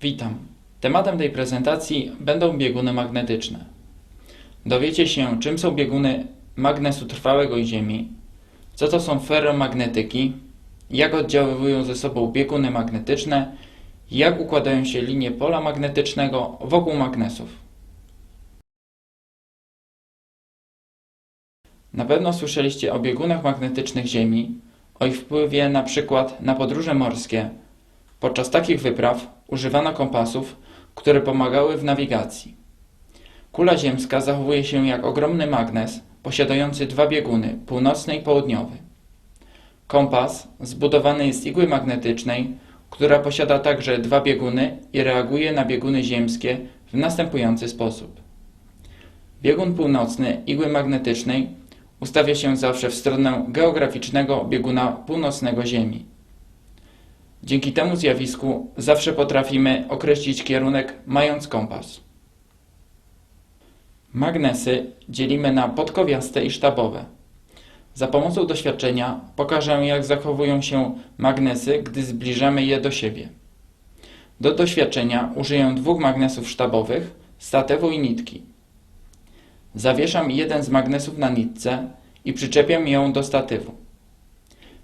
Witam. Tematem tej prezentacji będą bieguny magnetyczne. Dowiecie się, czym są bieguny magnesu trwałego i Ziemi, co to są ferromagnetyki, jak oddziaływują ze sobą bieguny magnetyczne, jak układają się linie pola magnetycznego wokół magnesów. Na pewno słyszeliście o biegunach magnetycznych Ziemi, o ich wpływie na przykład na podróże morskie. Podczas takich wypraw używano kompasów, które pomagały w nawigacji. Kula ziemska zachowuje się jak ogromny magnes posiadający dwa bieguny, północny i południowy. Kompas zbudowany jest z igły magnetycznej, która posiada także dwa bieguny i reaguje na bieguny ziemskie w następujący sposób. Biegun północny igły magnetycznej ustawia się zawsze w stronę geograficznego bieguna północnego Ziemi. Dzięki temu zjawisku zawsze potrafimy określić kierunek mając kompas. Magnesy dzielimy na podkowiaste i sztabowe. Za pomocą doświadczenia pokażę jak zachowują się magnesy, gdy zbliżamy je do siebie. Do doświadczenia użyję dwóch magnesów sztabowych, statywu i nitki. Zawieszam jeden z magnesów na nitce i przyczepiam ją do statywu.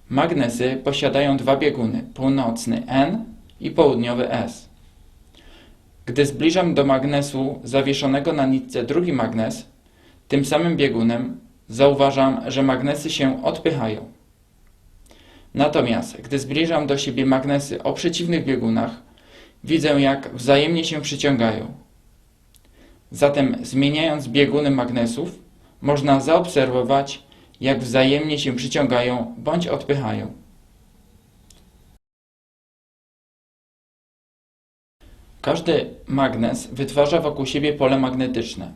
Magnesy posiadają dwa bieguny, północny N i południowy S. Gdy zbliżam do magnesu zawieszonego na nitce drugi magnes, tym samym biegunem zauważam, że magnesy się odpychają. Natomiast gdy zbliżam do siebie magnesy o przeciwnych biegunach, widzę jak wzajemnie się przyciągają. Zatem zmieniając bieguny magnesów, można zaobserwować, jak wzajemnie się przyciągają bądź odpychają. Każdy magnes wytwarza wokół siebie pole magnetyczne.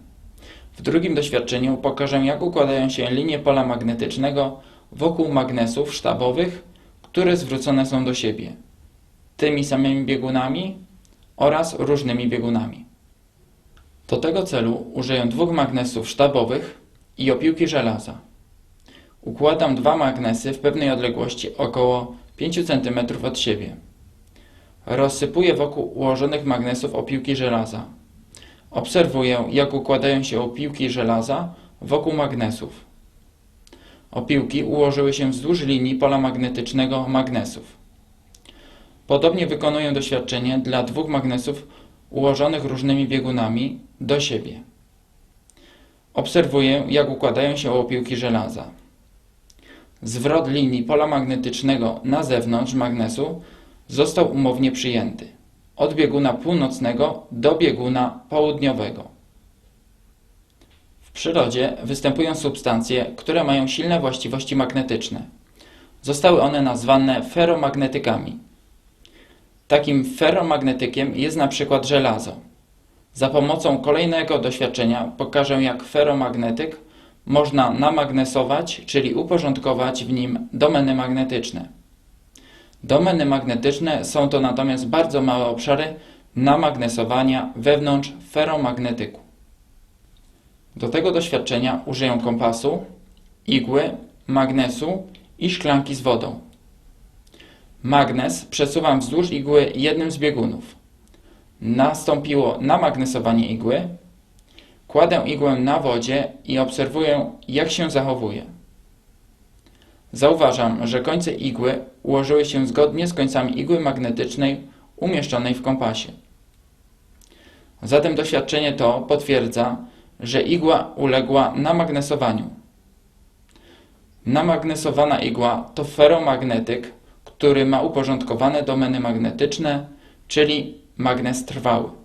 W drugim doświadczeniu pokażę, jak układają się linie pola magnetycznego wokół magnesów sztabowych, które zwrócone są do siebie, tymi samymi biegunami oraz różnymi biegunami. Do tego celu użyję dwóch magnesów sztabowych i opiłki żelaza. Układam dwa magnesy w pewnej odległości około 5 cm od siebie. Rozsypuję wokół ułożonych magnesów opiłki żelaza. Obserwuję, jak układają się opiłki żelaza wokół magnesów. Opiłki ułożyły się wzdłuż linii pola magnetycznego magnesów. Podobnie wykonuję doświadczenie dla dwóch magnesów ułożonych różnymi biegunami do siebie. Obserwuję, jak układają się opiłki żelaza. Zwrot linii pola magnetycznego na zewnątrz magnesu został umownie przyjęty. Od bieguna północnego do bieguna południowego. W przyrodzie występują substancje, które mają silne właściwości magnetyczne. Zostały one nazwane ferromagnetykami. Takim ferromagnetykiem jest na przykład żelazo. Za pomocą kolejnego doświadczenia pokażę jak ferromagnetyk można namagnesować, czyli uporządkować w nim domeny magnetyczne. Domeny magnetyczne są to natomiast bardzo małe obszary namagnesowania wewnątrz ferromagnetyku. Do tego doświadczenia użyję kompasu, igły, magnesu i szklanki z wodą. Magnes przesuwam wzdłuż igły jednym z biegunów. Nastąpiło namagnesowanie igły. Kładę igłę na wodzie i obserwuję, jak się zachowuje. Zauważam, że końce igły ułożyły się zgodnie z końcami igły magnetycznej umieszczonej w kompasie. Zatem doświadczenie to potwierdza, że igła uległa namagnesowaniu. Namagnesowana igła to ferromagnetyk, który ma uporządkowane domeny magnetyczne, czyli magnes trwały.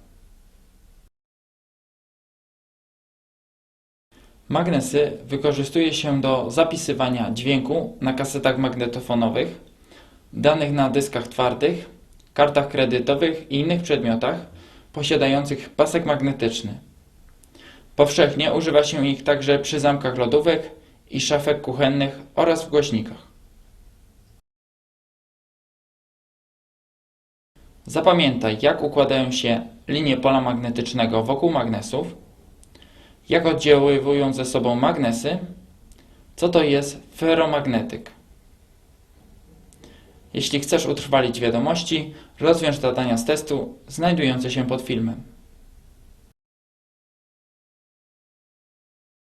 Magnesy wykorzystuje się do zapisywania dźwięku na kasetach magnetofonowych, danych na dyskach twardych, kartach kredytowych i innych przedmiotach posiadających pasek magnetyczny. Powszechnie używa się ich także przy zamkach lodówek i szafek kuchennych oraz w głośnikach. Zapamiętaj, jak układają się linie pola magnetycznego wokół magnesów, jak oddziaływują ze sobą magnesy, co to jest ferromagnetyk. Jeśli chcesz utrwalić wiadomości, rozwiąż zadania z testu znajdujące się pod filmem.